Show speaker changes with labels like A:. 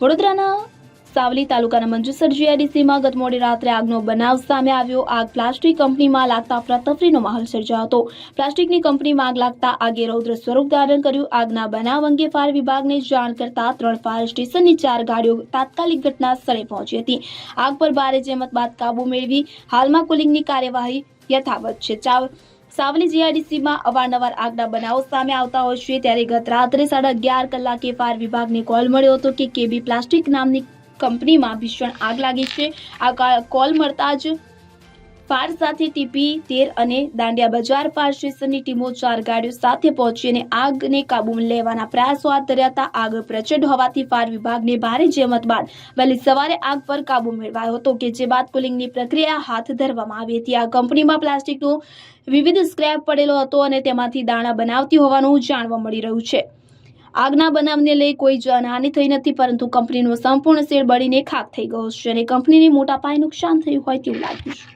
A: વડોદરાના સાવલી તાલુકાના મંજુસર જીઆઈડીસીમાં ગત મોડી રાત્રે આગનો બનાવ સામે આવ્યો. આગ પ્લાસ્ટિક કંપનીમાં લાગતા અફરાતફરીનો માહોલ સર્જાયો હતો. પ્લાસ્ટિકની કંપનીમાં આગ લાગતા આગે રૌદ્ર સ્વરૂપ ધારણ કર્યું. આગના બનાવ અંગે ફાયર વિભાગને જાણ કરતા ત્રણ ફાયર સ્ટેશનની ચાર ગાડીઓ તાત્કાલિક ઘટના સ્થળે પહોંચી હતી. આગ પર ભારે જહેમત બાદ કાબુ મેળવી હાલમાં કુલિંગની કાર્યવાહી યથાવત છે. ચાવ સાવલી જીઆઈડીસીમાં અવારનવાર આગના બનાવો સામે આવતા હોય છે, ત્યારે ગત રાત્રે સાડા અગિયાર કલાકે ફાયર વિભાગને કોલ મળ્યો હતો કે કેબી પ્લાસ્ટિક નામની કંપનીમાં ભીષણ આગ લાગી છે. આ કોલ મળતા જ ફાયર સાથે ટીપી, તેર અને દાંડિયા બજાર ફાયર સ્ટેશનની ટીમો ચાર ગાડીઓ સાથે પહોંચી અને આગને કાબૂમાં લેવાના પ્રયાસો હાથ ધર્યા હતા. આગ પ્રચંડ હોવાથી ફાયર વિભાગને ભારે જહેમત બાદ વહેલી સવારે આગ પર કાબુ મેળવાયો હતો કે જે બાદ કુલિંગની પ્રક્રિયા હાથ ધરવામાં આવી હતી. આ કંપનીમાં પ્લાસ્ટિકનો વિવિધ સ્ક્રેપ પડેલો હતો અને તેમાંથી દાણા બનાવતી હોવાનું જાણવા મળી રહ્યું છે. આગના બનાવને લઈ કોઈ જાનહાનિ થઈ નથી, પરંતુ કંપનીનો સંપૂર્ણ શેડ બળીને ખાક થઈ ગયો છે અને કંપનીને મોટા પાયે નુકસાન થયું હોય તેવું લાગ્યું છે.